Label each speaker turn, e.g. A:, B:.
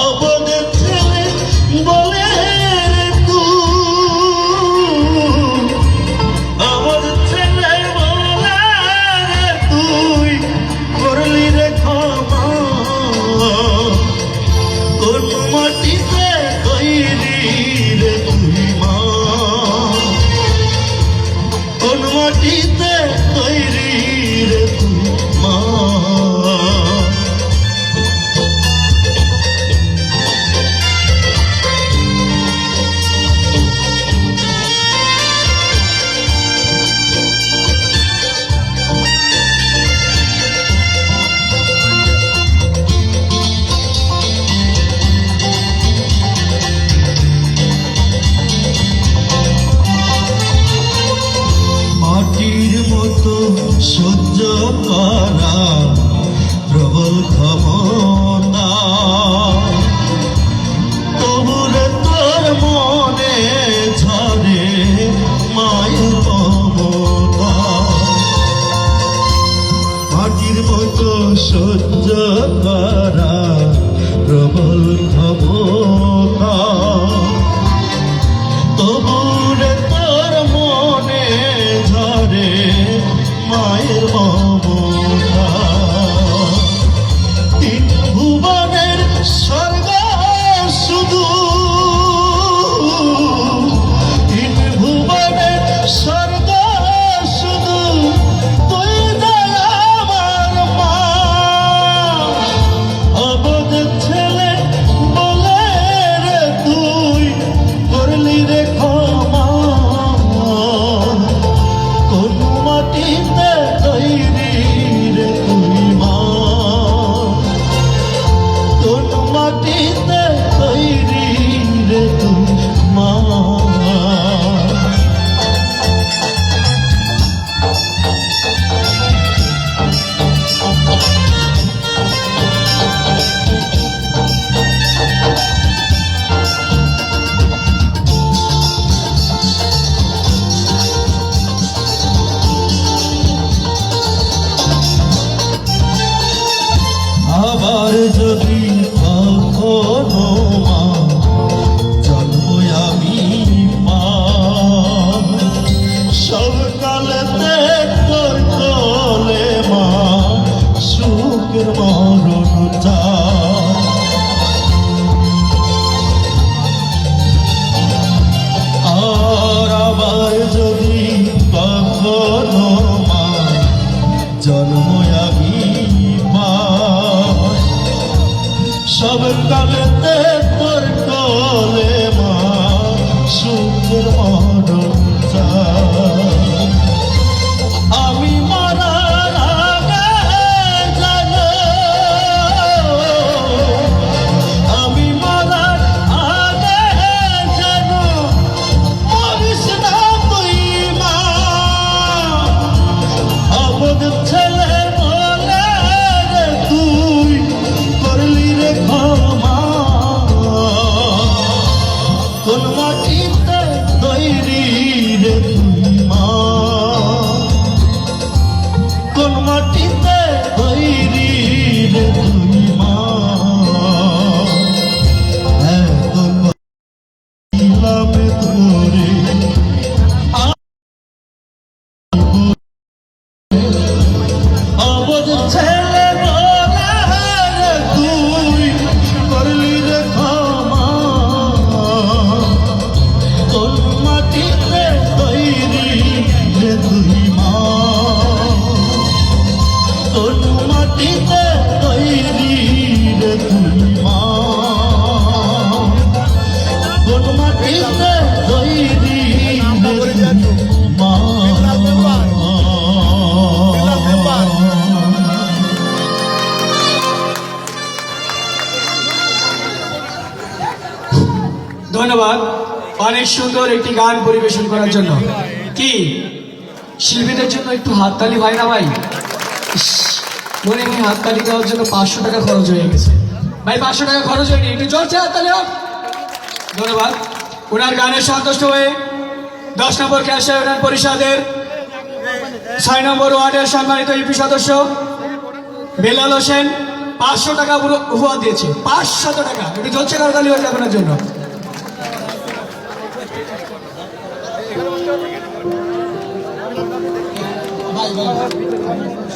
A: অবদের ছেলে বলে সহ্য করা প্রবল ক্ষমতা। তবুরে তোর মনে ঝরে মায়ের মাটির মতো সহ্য করা প্রবল ক্ষমতা। যদি কখনো মা জন্ম আমি পাই, তোর কোলে মা আর আবার যদি কখনো মা জন্ম আমি সব কালেতে তোর কোলে
B: ধন্যবাদ অনেক সুন্দর একটি গান পরিবেশন করার জন্য। কি? শিল্পীদের জন্য একটু হাততালি হয় না ভাই? মনে হয় হাততালি দেওয়ার জন্য পাঁচশো টাকা খরচ হয়ে গেছে। ভাই, পাঁচশো টাকা খরচ হয়নি, একটু চলছে হাততালি ধন্যবাদ। ওনার গানে সন্তুষ্ট হয়ে দশ নম্বর ক্যাশিয়ার ইউনিয়ন পরিষদের ছয় নম্বর ওয়ার্ডের সম্মানিত ইউপি সদস্য বেলাল হোসেন পাঁচশো টাকা উপহার দিয়েছে। পাঁচশত টাকা। একটু জোরছে করতালি হয়ে যাবে জন্য।
A: ভাই ভাই।